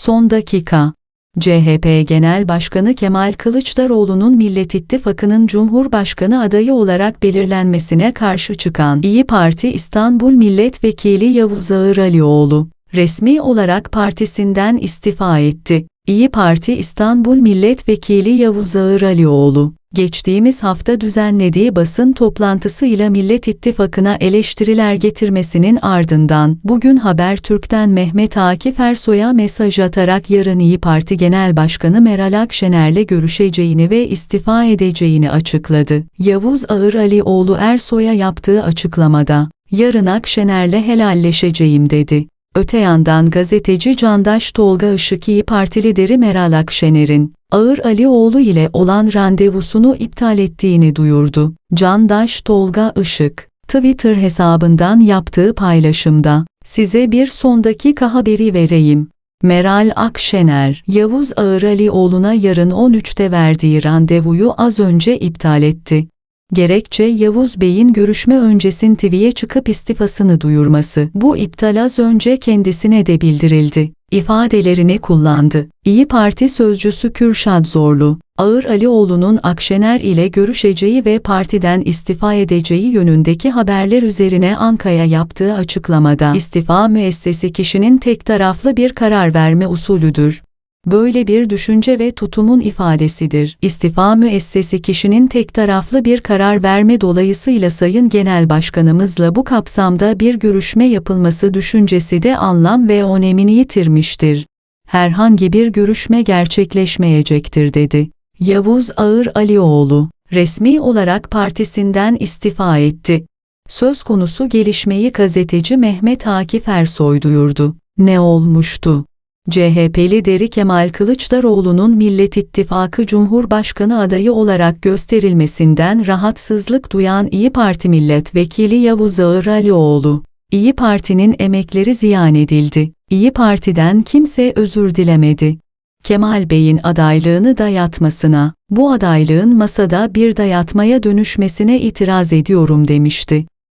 Son dakika. CHP Genel Başkanı Kemal Kılıçdaroğlu'nun Millet İttifakı'nın Cumhurbaşkanı adayı olarak belirlenmesine karşı çıkan İyi Parti İstanbul Milletvekili Yavuz Ağır Alioğlu, resmi olarak partisinden istifa etti. İyi Parti İstanbul Milletvekili Yavuz Ağır Alioğlu, geçtiğimiz hafta düzenlediği basın toplantısıyla Millet İttifakı'na eleştiriler getirmesinin ardından bugün Habertürk'ten Mehmet Akif Ersoy'a mesaj atarak yarın İyi Parti Genel Başkanı Meral Akşener'le görüşeceğini ve istifa edeceğini açıkladı. Yavuz Ağır Alioğlu Ersoy'a yaptığı açıklamada, yarın Akşener'le helalleşeceğim dedi. Öte yandan gazeteci Candaş Tolga Işık İyi Parti lideri Meral Akşener'in, Ağır Alioğlu ile olan randevusunu iptal ettiğini duyurdu. Candaş Tolga Işık, Twitter hesabından yaptığı paylaşımda, size bir son dakika haberi vereyim. Meral Akşener, Yavuz Ağır Alioğlu'na yarın 13'te verdiği randevuyu az önce iptal etti. Gerekçe Yavuz Bey'in görüşme öncesin TV'ye çıkıp istifasını duyurması. Bu iptal az önce kendisine de bildirildi. ifadelerini kullandı. İyi Parti sözcüsü Kürşad Zorlu, Ağır Alioğlu'nun Akşener ile görüşeceği ve partiden istifa edeceği yönündeki haberler üzerine Anka'ya yaptığı açıklamada istifa müessesi kişinin tek taraflı bir karar verme usulüdür. Böyle bir düşünce ve tutumun ifadesidir. İstifa müessesi kişinin tek taraflı bir karar verme dolayısıyla Sayın Genel Başkanımızla bu kapsamda bir görüşme yapılması düşüncesi de anlam ve önemini yitirmiştir. Herhangi bir görüşme gerçekleşmeyecektir dedi. Yavuz Ağır Alioğlu, resmi olarak partisinden istifa etti. Söz konusu gelişmeyi gazeteci Mehmet Akif Ersoy duyurdu. Ne olmuştu? CHP lideri Kemal Kılıçdaroğlu'nun Millet İttifakı Cumhurbaşkanı adayı olarak gösterilmesinden rahatsızlık duyan İyi Parti Milletvekili Yavuz Ağır Alioğlu, İyi Parti'nin emekleri ziyan edildi. İyi Parti'den kimse özür dilemedi. Kemal Bey'in adaylığını dayatmasına, bu adaylığın masada bir dayatmaya dönüşmesine itiraz ediyorum demişti.